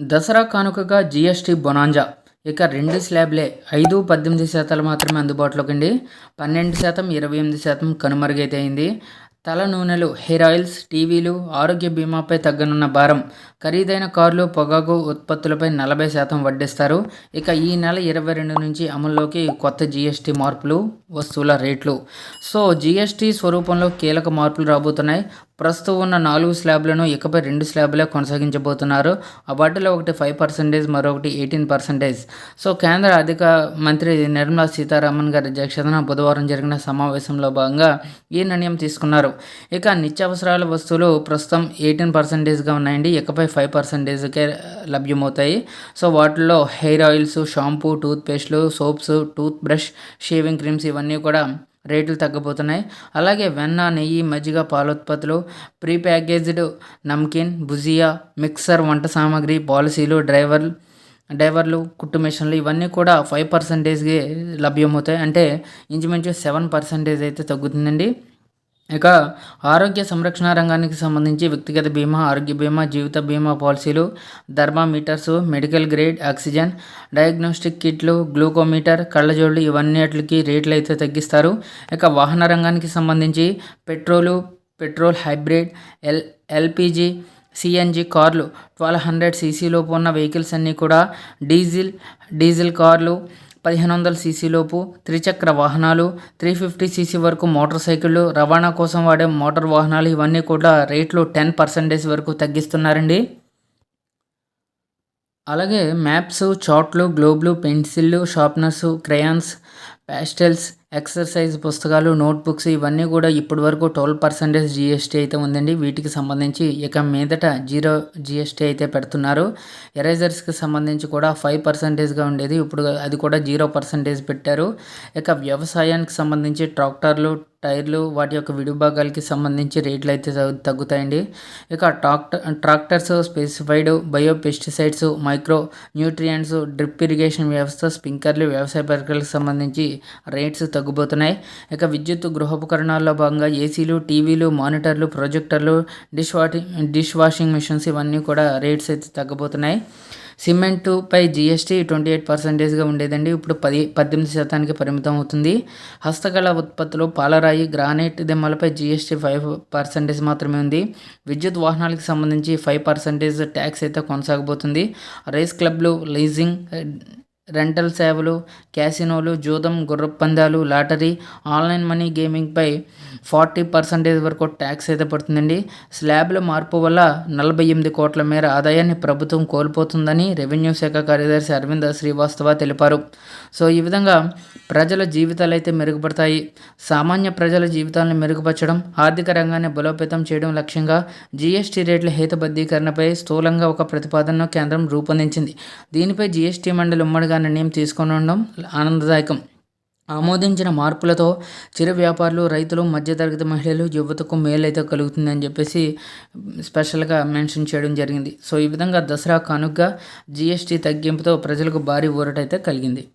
దసరా కానుకగా GST bonanza. ఇక రెండు స్లాబ్లే ఐదు పద్దెనిమిది శాతాలు మాత్రమే అందుబాటులోకి అండి పన్నెండు శాతం ఇరవై ఎనిమిది శాతం కనుమరుగైతే అయింది. తల నూనెలు హెయిర్ ఆయిల్స్ టీవీలు ఆరోగ్య బీమాపై తగ్గనున్న భారం ఖరీదైన కార్లు పొగాకు ఉత్పత్తులపై నలభై శాతం వడ్డిస్తారు. ఇక ఈ నెల ఇరవై రెండు నుంచి అమల్లోకి కొత్త జీఎస్టీ మార్పులు వస్తువుల రేట్లు. సో జీఎస్టీ స్వరూపంలో కీలక మార్పులు రాబోతున్నాయి. ప్రస్తుతం ఉన్న నాలుగు స్లాబ్లను ఇకపై రెండు స్లాబ్లే కొనసాగించబోతున్నారు. వాటిలో ఒకటి ఫైవ్ పర్సెంటేజ్ మరొకటి ఎయిటీన్ పర్సెంటేజ్. సో కేంద్ర ఆర్థిక మంత్రి నిర్మలా సీతారామన్ గారి అధ్యక్షతన బుధవారం జరిగిన సమావేశంలో భాగంగా ఈ నిర్ణయం తీసుకున్నారు. ఇక నిత్యావసరాల వస్తువులు ప్రస్తుతం ఎయిటీన్ పర్సెంటేజ్గా ఉన్నాయండి. ఇకపై ఫైవ్ పర్సెంటేజ్కే లభ్యమవుతాయి. సో వాటిల్లో hair oils shampoo tooth పేస్ట్లు soaps tooth brush shaving creams ఇవన్నీ కూడా రేట్లు తగ్గిపోతున్నాయి అలాగే వెన్న నెయ్యి మజ్జిగ పాలోత్పత్తులు pre packaged namkeen bhujia mixture వంట సామాగ్రి పాలసీలు డ్రైవర్ డ్రైవర్లు కుట్టు మిషన్లు ఇవన్నీ కూడా ఫైవ్ పర్సెంటేజ్కి లభ్యమవుతాయి. అంటే ఇంచుమించు సెవెన్ పర్సెంటేజ్ అయితే తగ్గుతుందండి. ఇక ఆరోగ్య సంరక్షణ రంగానికి సంబంధించి వ్యక్తిగత బీమా ఆరోగ్య బీమా జీవిత బీమా పాలసీలు thermometers medical grade oxygen diagnostic కిట్లు గ్లూకోమీటర్ కళ్ళజోళ్ళు ఇవన్నిటికి రేట్లు అయితే తగ్గిస్తారు. ఇక వాహన రంగానికి సంబంధించి petrol petrol hybrid L LPG CNG కార్లు ట్వెల్వ్ హండ్రెడ్ సీసీ లోపు ఉన్న వెహికల్స్ అన్నీ కూడా డీజిల్ డీజిల్ కార్లు పదిహేను వందల సీసీలోపు త్రిచక్ర వాహనాలు త్రీ ఫిఫ్టీ సీసీ వరకు మోటార్ సైకిళ్ళు రవాణా కోసం వాడే మోటార్ వాహనాలు ఇవన్నీ కూడా రేట్లు టెన్ పర్సెంటేజ్ వరకు తగ్గిస్తున్నారండి. అలాగే మ్యాప్స్ చాట్లు గ్లోబ్లు పెన్సిళ్ళు షార్ప్నర్స్ క్రయాన్స్ ప్యాస్టెల్స్ ఎక్సర్సైజ్ పుస్తకాలు నోట్బుక్స్ ఇవన్నీ కూడా ఇప్పటి వరకు ట్వెల్వ్ పర్సెంటేజ్ జిఎస్టీ అయితే ఉందండి. వీటికి సంబంధించి ఇక మీదట జీరో జిఎస్టీ అయితే పెడుతున్నారు. ఎరేజర్స్కి సంబంధించి కూడా ఫైవ్ పర్సెంటేజ్గా ఉండేది. ఇప్పుడు అది కూడా జీరో పర్సెంటేజ్ పెట్టారు. ఇక వ్యవసాయానికి సంబంధించి ట్రాక్టర్లు టైర్లు వాటి యొక్క విడిభాగాలకి సంబంధించి రేట్లు అయితే తగ్గుతాయండి. ఇక tractor tractors specified bio pesticides micro nutrients drip irrigation వ్యవస్థ స్ప్రింకర్లు వ్యవసాయ పరికరాలకు సంబంధించి రేట్స్ తగ్గిపోతున్నాయి ఇక విద్యుత్ గృహోపకరణాల్లో భాగంగా ఏసీలు టీవీలు మానిటర్లు ప్రొజెక్టర్లు dish washing dish washing machines ఇవన్నీ కూడా రేట్స్ అయితే తగ్గిపోతున్నాయి సిమెంటుపై జిఎస్టీ ట్వంటీ ఎయిట్ పర్సెంటేజ్గా ఉండేదండి. ఇప్పుడు పది పద్దెనిమిది శాతానికి పరిమితం అవుతుంది. హస్తకళ ఉత్పత్తులు పాలరాయి గ్రానైట్ దిమ్మలపై జిఎస్టీ ఫైవ్ పర్సెంటేజ్ మాత్రమే ఉంది. విద్యుత్ వాహనాలకు సంబంధించి ఫైవ్ పర్సెంటేజ్ ట్యాక్స్ అయితే కొనసాగబోతుంది. రేస్ క్లబ్లు లీజింగ్ రెంటల్ సేవలు క్యాసినోలు జూదం గుర్రపందాలు లాటరీ ఆన్లైన్ మనీ గేమింగ్పై ఫార్టీ పర్సెంటేజ్ వరకు ట్యాక్స్ అయితే పడుతుందండి. స్లాబ్ల మార్పు వల్ల నలభై ఎనిమిది కోట్ల మేర ఆదాయాన్ని ప్రభుత్వం కోల్పోతుందని రెవెన్యూ శాఖ కార్యదర్శి అరవింద శ్రీవాస్తవ తెలిపారు. సో ఈ విధంగా ప్రజల జీవితాలు అయితే మెరుగుపడతాయి. సామాన్య ప్రజల జీవితాలను మెరుగుపరచడం ఆర్థిక రంగాన్ని బలోపేతం చేయడం లక్ష్యంగా జీఎస్టీ రేట్ల హేతుబద్ధీకరణపై స్థూలంగా ఒక ప్రతిపాదనను కేంద్రం రూపొందించింది. దీనిపై జీఎస్టీ మండలి ఉమ్మడిగా నిర్ణయం తీసుకొని ఉండడం ఆనందదాయకం. ఆమోదించిన మార్పులతో చిరు వ్యాపారులు రైతులు మధ్యతరగతి మహిళలు యువతకు మేలైతే కలుగుతుందని చెప్పేసి స్పెషల్గా మెన్షన్ చేయడం జరిగింది. సో ఈ విధంగా దసరా కానుగ్గా జిఎస్టీ తగ్గింపుతో ప్రజలకు భారీ ఊరటైతే కలిగింది.